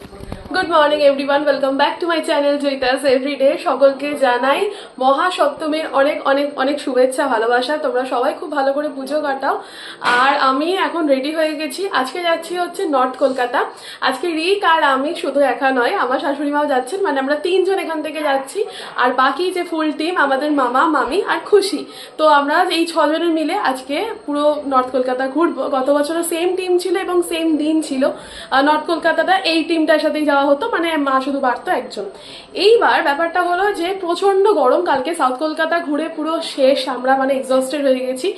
Thank you. Good morning everyone welcome back to my channel Joyita's everyday সকলকে জানাই মহাসপ্তমীর অনেক অনেক অনেক শুভেচ্ছা, ভালোবাসা। তোমরা সবাই খুব ভালো করে পুজো কাটাও। আর আমি এখন রেডি হয়ে গেছি। আজকে যাচ্ছি হচ্ছে নর্থ কলকাতা আজকে রিক আর আমি শুধু একা নয়, আমার শাশুড়ি মাও যাচ্ছেন মানে আমরা তিনজন এখান থেকে যাচ্ছি। আর বাকি যে ফুল টিম আমাদের মামা, মামি আর খুশি। তো আমরা এই ছজনের মিলে আজকে পুরো নর্থ কলকাতা ঘুরবো। গত বছরও সেম টিম ছিল এবং সেম দিন ছিল। নর্থ কলকাতাটা এই টিমটার সাথেই যাওয়া হতো মানে মা শুধু বাড়তো একজন। এইবার ব্যাপারটা হলো যে প্রচণ্ড গরম কালকে সাউথ কলকাতা ঘুরে পুরো শেষ, আমরা মানে এক্সস্টেড হয়ে গেছি।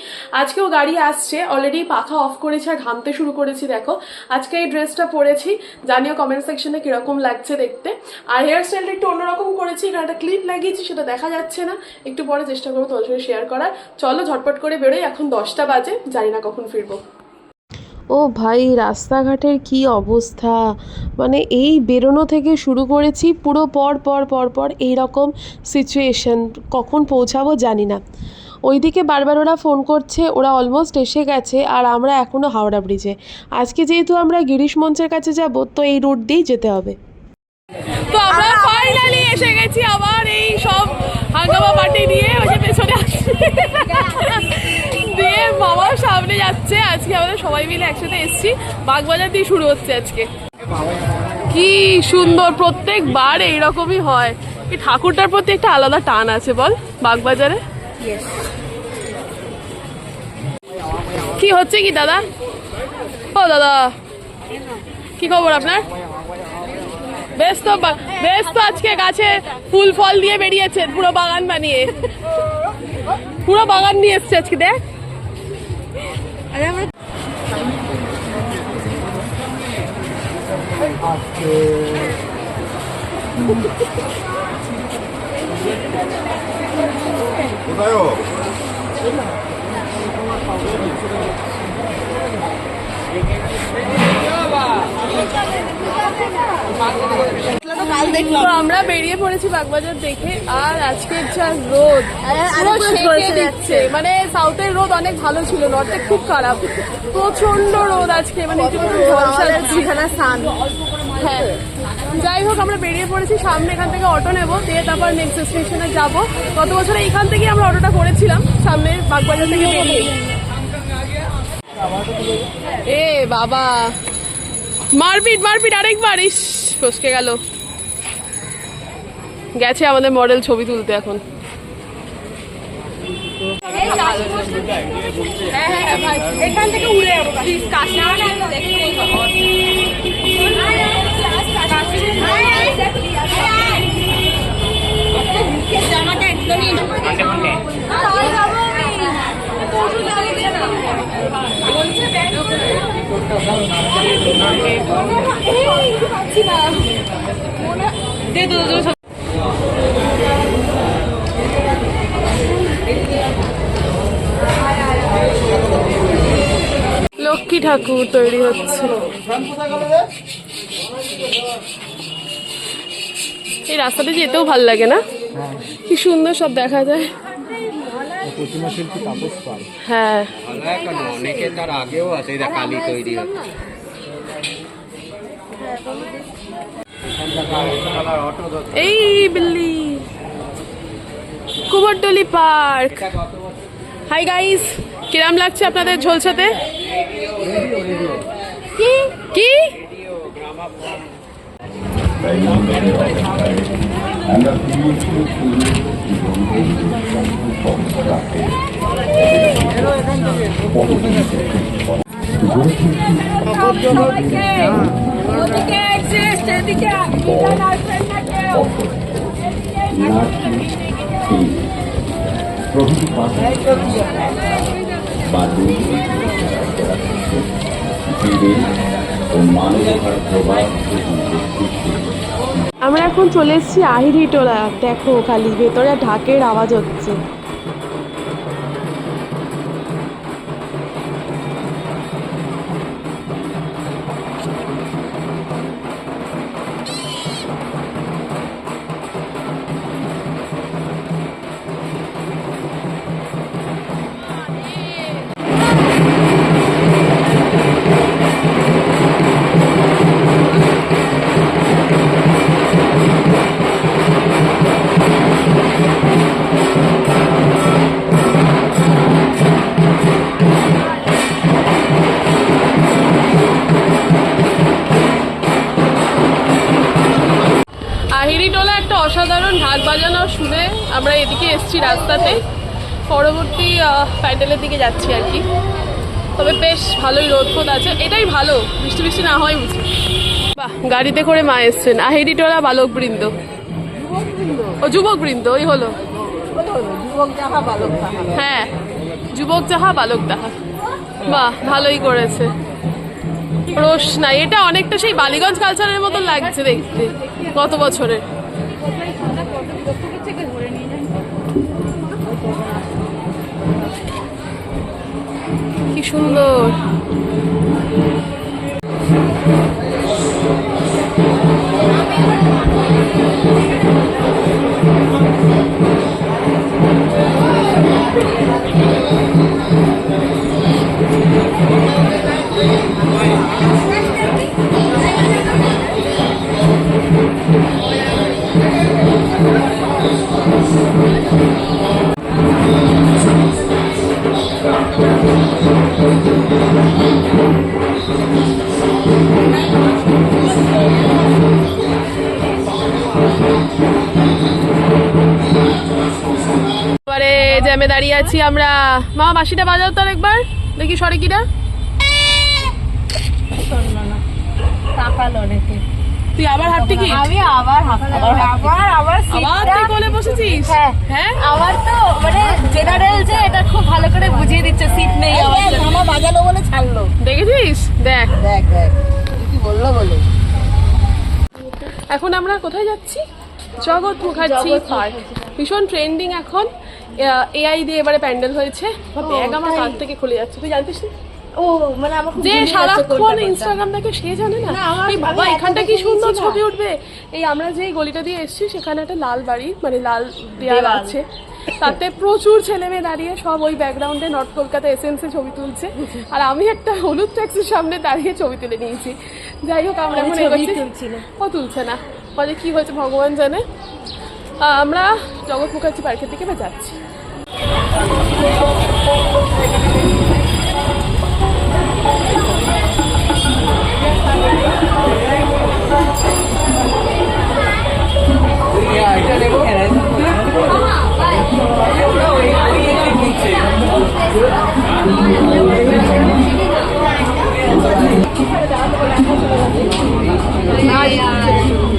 আজকেও গাড়ি আসছে অলরেডি পাখা অফ করেছে আর ঘামতে শুরু করেছি, দেখো। আজকে এই ড্রেসটা পরেছি, জানিও কমেন্ট সেকশনে কীরকম লাগছে দেখতে। আর হেয়ার স্টাইলটা একটু অন্যরকম করেছি, এখানে একটা ক্লিপ লাগিয়েছি, সেটা দেখা যাচ্ছে না। একটু পরে চেষ্টা করব তোমার সঙ্গে শেয়ার করার। চলো ঝটপট করে বেরোই, এখন দশটা বাজে, জানি না কখন ফিরবো। ও ভাই, রাস্তাঘাটের কি অবস্থা? মানে এই বেরোনো থেকে শুরু করেছি পুরো পর পর পর পর এই রকম সিচুয়েশন কখন পৌঁছাবো জানি না। ওইদিকে বারবার ওরা ফোন করছে, ওরা অলমোস্ট এসে গেছে আর আমরা এখনও হাওড়া ব্রিজে আজকে যেহেতু আমরা গিরিশ মঞ্চের কাছে যাব, তো এই রুট দিয়েই যেতে হবে। তো আমরা ফাইনালি এসে গেছি আবার এই সব হাঙ্গামা পার্টি নিয়ে, ওই পেছনে আসছে। বাবা সামনে যাচ্ছে। আজকে আমাদের সবাই মিলে একসাথে এসেছি। বাগবাজার দিয়ে শুরু হচ্ছে আজকে। কি সুন্দর প্রত্যেকবার এইরকমই হয়। এই ঠাকুরটার প্রতি একটা আলাদা টান আছে বল বাগবাজারে? কি হচ্ছে কি দাদা? ও দাদা কি খবর আপনার? বেশ তো বেশ তো আজকে গাছে ফুল ফল দিয়ে বেরিয়েছেন পুরো বাগান বানিয়ে। পুরো বাগান নিয়ে এসছে আজকে দেখ। কোথায় ও? তো আমরা বেরিয়ে পড়েছি বাগবাজার দেখে আর আজকের যা রোদ। দিচ্ছে। মানে সাউথের রোদ অনেক ভালো ছিল নর্থে খুব খারাপ। প্রচণ্ড রোদ আজকে মানে হ্যাঁ। যাই হোক আমরা বেরিয়ে পড়েছি সামনে এখান থেকে অটো নেব দিয়ে তারপর নেক্সট স্টেশনে যাব। গত বছর এইখান থেকেই আমরা অটোটা করেছিলাম সামনে বাগবাজার থেকে বেরিয়ে। এ বাবা। মারপিট মারপিট আরেকবার ইস ফসকে গেল। গেছে আমাদের মডেল ছবি তুলতে এখন। এখান থেকে উড়ে যাব। প্লিজ লক্ষ্মী ঠাকুর তৈরি হচ্ছে। এই রাস্তাতে যেতেও ভালো লাগে না? কি সুন্দর সব দেখা যায়। প্রতিমা শিল্পী তাপস পাল। হ্যাঁ। অনেকে তার আগেও আছে এটা কালি তৈরি হচ্ছে। এই বিল্লি। কুমোরটলি পার্ক। হাই গাইস কিরাম লাগছে আপনাদের ঝলসাতে? কি? কি? আমরা এখন চলে এসেছি আহিরি টোলা। দেখো খালি ভেতরে ঢাকের আওয়াজ হচ্ছে। ঢাক বাজানো শুনে আমরা এদিকে এসছি রাস্তাতে। পরবর্তী প্যান্ডেলের দিকে যাচ্ছি আর কি। তবে বেশ ভালোই রোদ ফোদ আছে। এটাই ভালো বৃষ্টি বৃষ্টি না হয় বুঝি বাহ গাড়িতে করে মা এসছেন। আহিরি টোলা বালক বৃন্দ ও যুবক বৃন্দ ওই হলো হ্যাঁ যুবক যাহা বালক তাহা। বাহ ভালোই করেছে। রোশ নাই। এটা অনেকটা সেই বালিগঞ্জ কালচারের মতো লাগছে দেখতে গত বছরের। সুন্দর। এবারে জ্যামে দাঁড়িয়ে আছি আমরা। মা বাজাও তো একবার দেখি সরে কিনা। তুই আবার হাঁটতে কি? আমি আবার আবার আবার আবার কোলে বসেছিস? হ্যাঁ। হ্যাঁ? তো মানে জেনারেল যে এটা খুব ভালো করে বুঝিয়ে দিচ্ছে সিট নেই আমার। বলে ছাড়লো। দেখেছিস? দেখ। দেখ দেখ। কি বলল বলে। এখন আমরা কোথায় যাচ্ছি? জগৎ মুখার্জি পার্ক। ভীষণ ট্রেন্ডিং এখন। এআই দিয়ে এবারে প্যান্ডেল হয়েছে। ব্যাগ আমার হাত থেকে খুলে যাচ্ছে। তুই জানতিস না? ও মানে আমার যে সারাক্ষণ ইনস্টাগ্রাম দেখে সে জানে না। এই বাবা এখানটা কি সুন্দর ছবি উঠবে? এই আমরা যে গলিটা দিয়ে এসেছি সেখানে একটা লাল বাড়ি মানে লাল দেয়াল দেওয়াল। আছে। তাতে প্রচুর ছেলে মেয়ে দাঁড়িয়ে সব ওই ব্যাকগ্রাউন্ডে নর্থ কলকাতা এসেন্সে ছবি তুলছে। আর আমি একটা হলুদ ট্যাক্সির সামনে দাঁড়িয়ে ছবি তুলে নিয়েছি। যাই হোক আমরা মনে এখন এগোচ্ছি। তুলছি না। ও তুলছে না। বলে কি হয়েছে ভগবান জানে। আমরা জগৎ মুখার্জি পার্কের দিকে এবার যাচ্ছি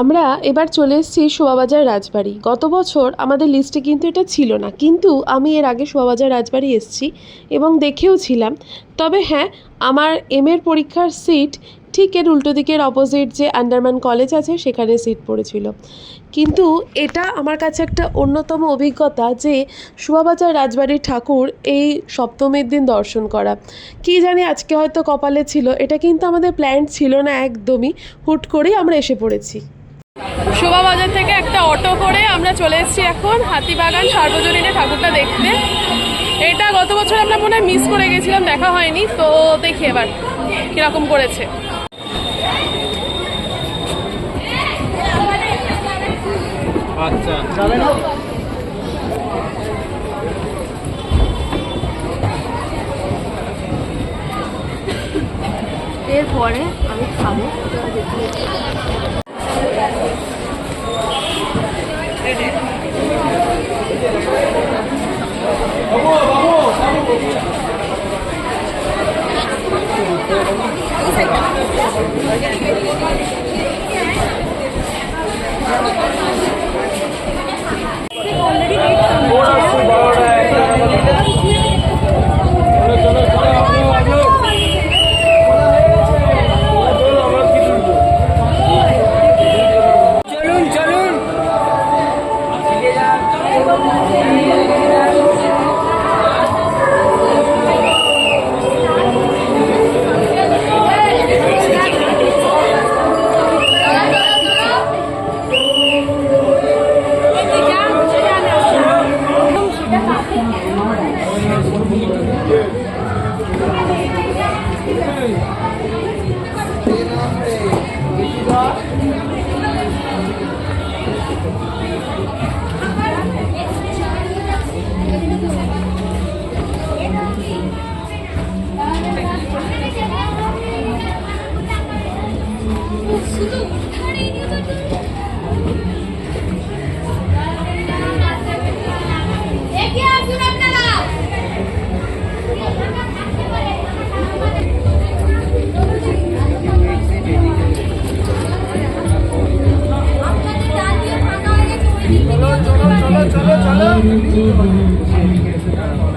আমরা এবার চলে এসেছি শোভাবাজার রাজবাড়ি। গত বছর আমাদের লিস্টে কিন্তু এটা ছিল না। কিন্তু আমি এর আগে শোভাবাজার রাজবাড়ি এসেছি এবং দেখেও ছিলাম। তবে হ্যাঁ আমার এম এর পরীক্ষার সিট ঠিক এর উল্টো দিকের অপোজিট যে আন্ডারম্যান কলেজ আছে, সেখানে সিট পড়েছিল। কিন্তু এটা আমার কাছে একটা অন্যতম অভিজ্ঞতা যে শোভাবাজার রাজবাড়ির ঠাকুর এই সপ্তমীর দিন দর্শন করা। কী জানি আজকে হয়তো কপালে ছিল, এটা কিন্তু আমাদের প্ল্যান ছিল না একদমই। হুট করেই আমরা এসে পড়েছি। শোভাবাজার থেকে একটা অটো করে আমরা চলে এসেছি এখন হাতিবাগান সার্বজনীনে ঠাকুরটা দেখতে। এটা গত বছর আমরা মনে হয় মিস করে গেছিলাম দেখা হয়নি। তো দেখি এবার কীরকম করেছে। আচ্ছা। এরপরে আমি খাব। অলরেডি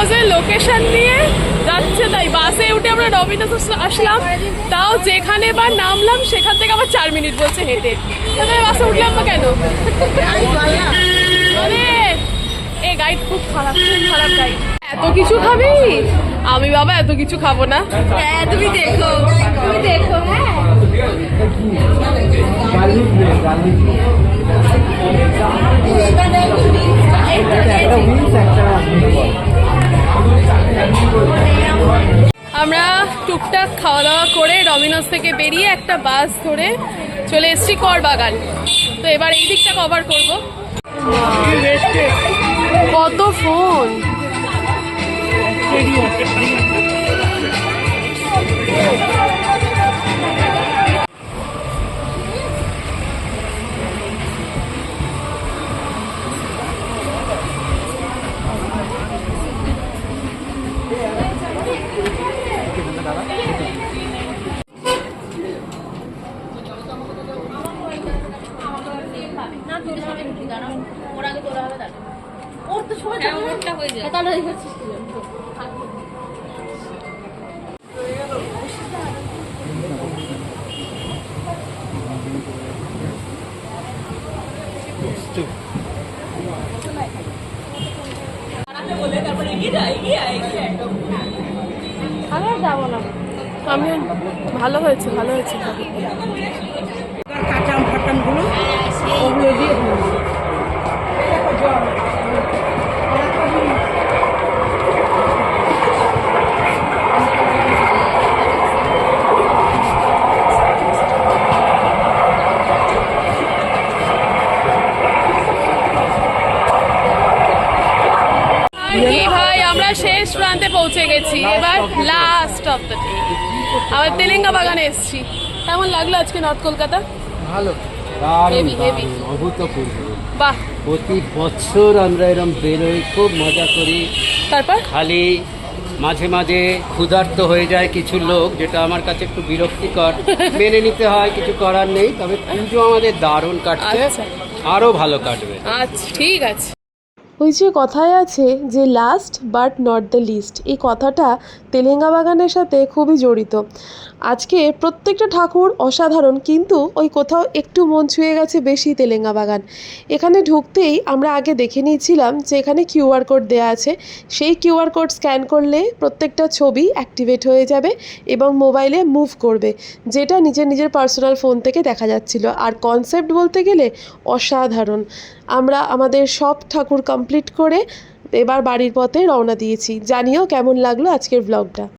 ডমিনোজের লোকেশন নিয়ে যাচ্ছে তাই বাসে উঠে আমরা ডমিনোজ আসলাম। তাও যেখানে বা নামলাম সেখান থেকে আবার চার মিনিট বলছে হেঁটে তাহলে বাসে উঠলাম না কেন? মানে এ গাইড খুব খারাপ খুব খারাপ গাইড এত কিছু খাবি? আমি বাবা এত কিছু খাব না। হ্যাঁ তুমি দেখো তুমি দেখো হ্যাঁ। আমরা টুকটাক খাওয়া দাওয়া করে ডমিনোস থেকে বেরিয়ে একটা বাস ধরে চলে এসেছি করবাগান। তো এবার এই দিকটা কভার করব। কত ফোন আমি ভালো হয়েছে ভালো হয়েছে। কাটাম ফাটানগুলো ওগুলো দিয়ে আর কি ভাই আমরা শেষ প্রান্তে পৌঁছে গেছি এবার লাস্ট অফ দ্য ডে আবার তেলেঙ্গা বাগানে এসেছি। কেমন লাগল আজকে নর্থ কলকাতা ভালো. অভূতপূর্ব। বাহ। প্রতি বছর আমরা এরম বেরোই খুব মজা করি। তারপর? খালি মাঝে মাঝে ক্ষুধার্ত হয়ে যায় কিছু লোক যেটা আমার কাছে একটু বিরক্তিকর। মেনে নিতে হয় কিছু করার নেই তবে পুজো আমাদের দারুণ কাটছে। আচ্ছা। আরও ভালো কাটবে। আচ্ছা ঠিক আছে। ওই যে কথায় আছে যে last but not the least এই কথাটা তেলেঙ্গা বাগানের সাথে খুবই জড়িত। আজকে প্রত্যেকটা ঠাকুর অসাধারণ, কিন্তু ওই কোথাও একটু মন ছুঁয়ে গেছে বেশি তেলেঙ্গা বাগান। এখানে ঢুকতেই আমরা আগে দেখে নিয়েছিলাম যে এখানে কিউআর কোড দেওয়া আছে। সেই কিউআর কোড স্ক্যান করলে প্রত্যেকটা ছবি অ্যাক্টিভেট হয়ে যাবে এবং মোবাইলে মুভ করবে, যেটা নিজের নিজের পার্সোনাল ফোন থেকে দেখা যাচ্ছিল। আর কনসেপ্ট বলতে গেলে অসাধারণ। আমরা আমাদের সব ঠাকুর কমপ্লিট করে এবার বাড়ির পথে রওনা দিয়েছি। জানিও কেমন লাগল আজকের ব্লগটা